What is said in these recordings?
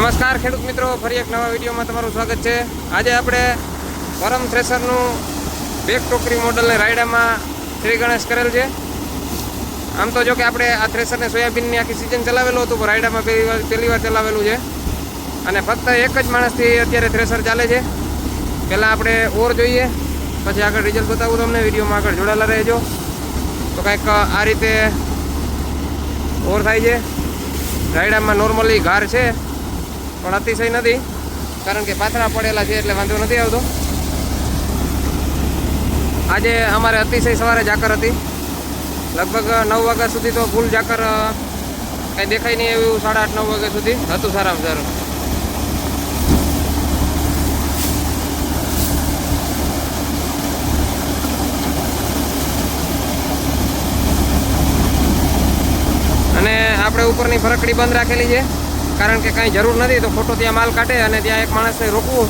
નમસ્કાર ખેડૂત મિત્રો, ફરી એક નવા વિડીયોમાં તમારું સ્વાગત છે. આજે આપણે પરમ થ્રેસરનું બેક ટોકરી મોડલને રાયડામાં શ્રી ગણેશ કરેલ છે. આમ તો જો કે આપણે આ થ્રેસરને સોયાબીનની આખી સિઝન ચલાવેલું હતું, પણ રાયડામાં પહેલી વાર પહેલી વાર ચલાવેલું છે. અને ફક્ત એક જ માણસથી અત્યારે થ્રેસર ચાલે છે. પહેલાં આપણે ઓર જોઈએ, પછી આગળ રિઝલ્ટ બતાવું તમને. વિડીયોમાં આગળ જોડાયેલા રહેજો. તો કંઈક આ રીતે ઓર થાય છે. રાયડામાં નોર્મલી ઘાર છે. પણ અતિશય નથી, કારણ કે પાથરા પડેલા છે એટલે વાંધો નથી આવતો. આજે અમારે અતિશય સવારે જાકર હતી. લગભગ નવ વાગ્યા સુધી તો ફૂલ જાકર કંઈ દેખાય નહીં એવું સાડા આઠ, નવ વાગ્યા સુધી હતું સારામાં સારું અને આપણે ઉપરની ફરકડી બંધ રાખેલી છે. કારણ કે કાંઈ જરૂર નથી, તો ખોટો ત્યાં માલ કાઢે અને ત્યાં એક માણસને રોકવું.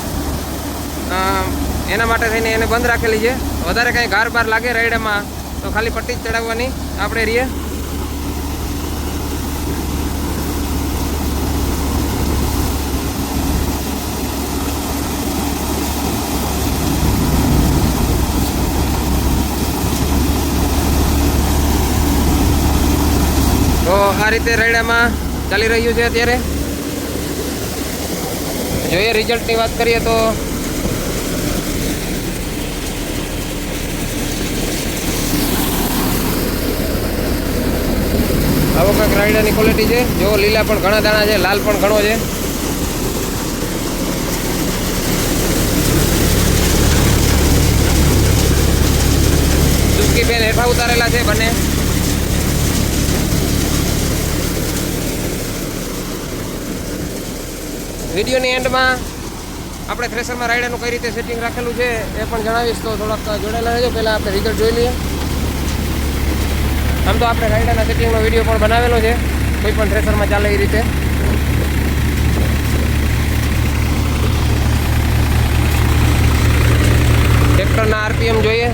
એના માટે થઈને એને બંધ રાખેલી છે. વધારે કાંઈ ગાર બાર લાગે રાયડામાં, તો ખાલી પટ્ટી જ ચડાવવાની. આપણે રહીએ. તો આ રીતે રાયડામાં ચાલી રહ્યું છે અત્યારે. જોઈએ રિઝલ્ટની વાત કરીએ તો. આવો કંઈક રાયડાની ક્વોલિટી છે. જો લીલા પણ ઘણા દાણા છે, લાલ પણ ઘણો છે. ચૂસ્કી બેન હેઠા ઉતારેલા છે બંને. વિડીયોની એન્ડમાં આપણે થ્રેસરમાં રાયડાનું કઈ રીતે સેટિંગ રાખેલું છે એ પણ જણાવીશ, તો થોડાક જોડાયેલા રહેજો. પહેલાં આપણે રિઝલ્ટ જોઈ લઈએ. આમ તો આપણે રાયડાના સેટિંગનો વીડિયો પણ બનાવેલો છે. કોઈ પણ થ્રેસરમાં ચાલે એ રીતે. ટ્રેક્ટરના આરપીએમ જોઈએ.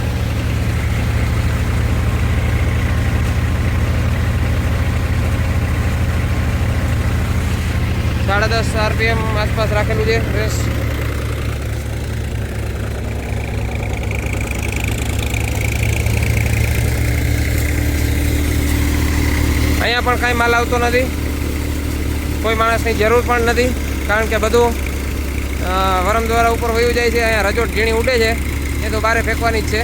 સાડા દસ આરપીએમ આસપાસ રાખેલું છે. રેસ અહીંયા પણ કાંઈ માલ આવતો નથી. કોઈ માણસની જરૂર પણ નથી, કારણ કે બધું વરમ દ્વારા ઉપર વયું જાય છે. અહીંયા રજોટ ઝીણી ઉડે છે. એ તો બારે ફેંકવાની જ છે.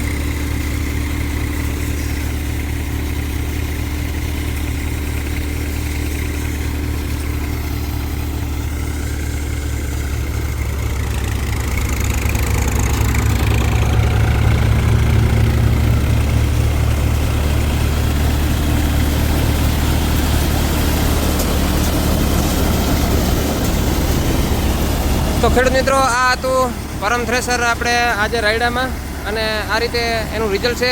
તો ખેડૂત મિત્રો, આ હતું પરમ થ્રેસર આપણે આજે રાયડામાં અને આ રીતે એનું રિઝલ્ટ છે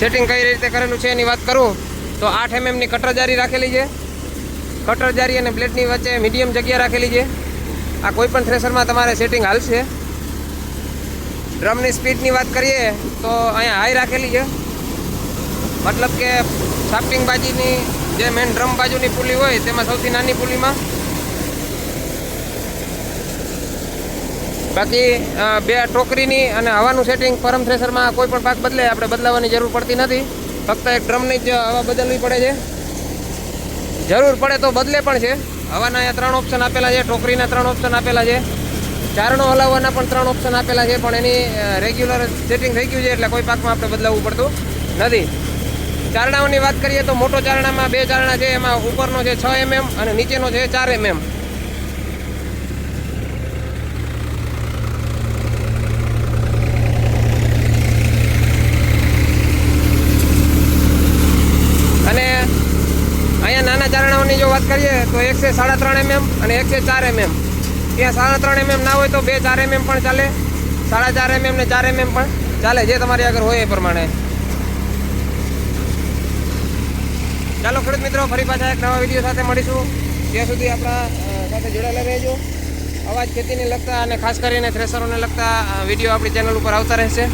સેટિંગ કઈ રીતે કરેલું છે એની વાત કરું. તો આઠ એમએમની કટર જારી રાખેલી છે. કટર જારી અને બ્લેડની વચ્ચે મીડિયમ જગ્યા રાખેલી છે. આ કોઈપણ થ્રેસરમાં તમારે સેટિંગ હાલશે. ડ્રમની સ્પીડની વાત કરીએ, તો અહીંયા હાઈ રાખેલી છે. મતલબ કે સાફ્ટિંગ બાજીની જે મેન ડ્રમ બાજુની પુલી હોય, તેમાં સૌથી નાની પુલીમાં બાકી બે ટોકરીની અને હવાનું સેટિંગ પરમ થ્રેસરમાં કોઈ પણ પાક બદલે, આપણે બદલાવવાની જરૂર પડતી નથી. ફક્ત એક ડ્રમની જ હવા બદલવી પડે છે. જરૂર પડે તો બદલે પણ છે. હવાના અહીંયા ત્રણ ઓપ્શન આપેલા છે, ટોકરીના ત્રણ ઓપ્શન આપેલા છે. ચારણો હલાવવાના પણ ત્રણ ઓપ્શન આપેલા છે, પણ એની રેગ્યુલર સેટિંગ થઈ ગયું છે, એટલે કોઈ પાકમાં આપણે બદલાવવું પડતું નથી. ચારણાઓની વાત કરીએ તો મોટો ચારણામાં બે ચારણા છે, એમાં ઉપરનો છે છ એમએમ અને નીચેનો છે ચાર એમએમ અને અહીંયા નાના જો વાત કરીએ તો એક છે સાડા ત્રણ એમએમ અને એક છે ચાર એમએમ ત્યાં સાડા ત્રણ એમએમ ના હોય તો બે ચાર એમએમ પણ ચાલે. સાડા ચાર એમએમ ને ચાર એમએમ પણ ચાલે. જે તમારી આગળ હોય એ પ્રમાણે. ચાલો, ખેડૂત મિત્રો, ફરી પાછા એક નવા વીડિયો સાથે મળીશું. ત્યાં સુધી આપણા સાથે જોડાયેલા રહેજો. અવાજ ખેતીને લગતા અને ખાસ કરીને થ્રેસરોને લગતા વીડિયો આપણી ચેનલ ઉપર આવતા રહેશે.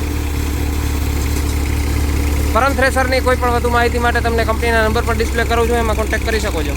પરમ થ્રેસરની કોઈ પણ વધુ માહિતી માટે તમને કંપનીના નંબર પર ડિસ્પ્લે કરું છું, એમાં કોન્ટેક્ટ કરી શકો છો.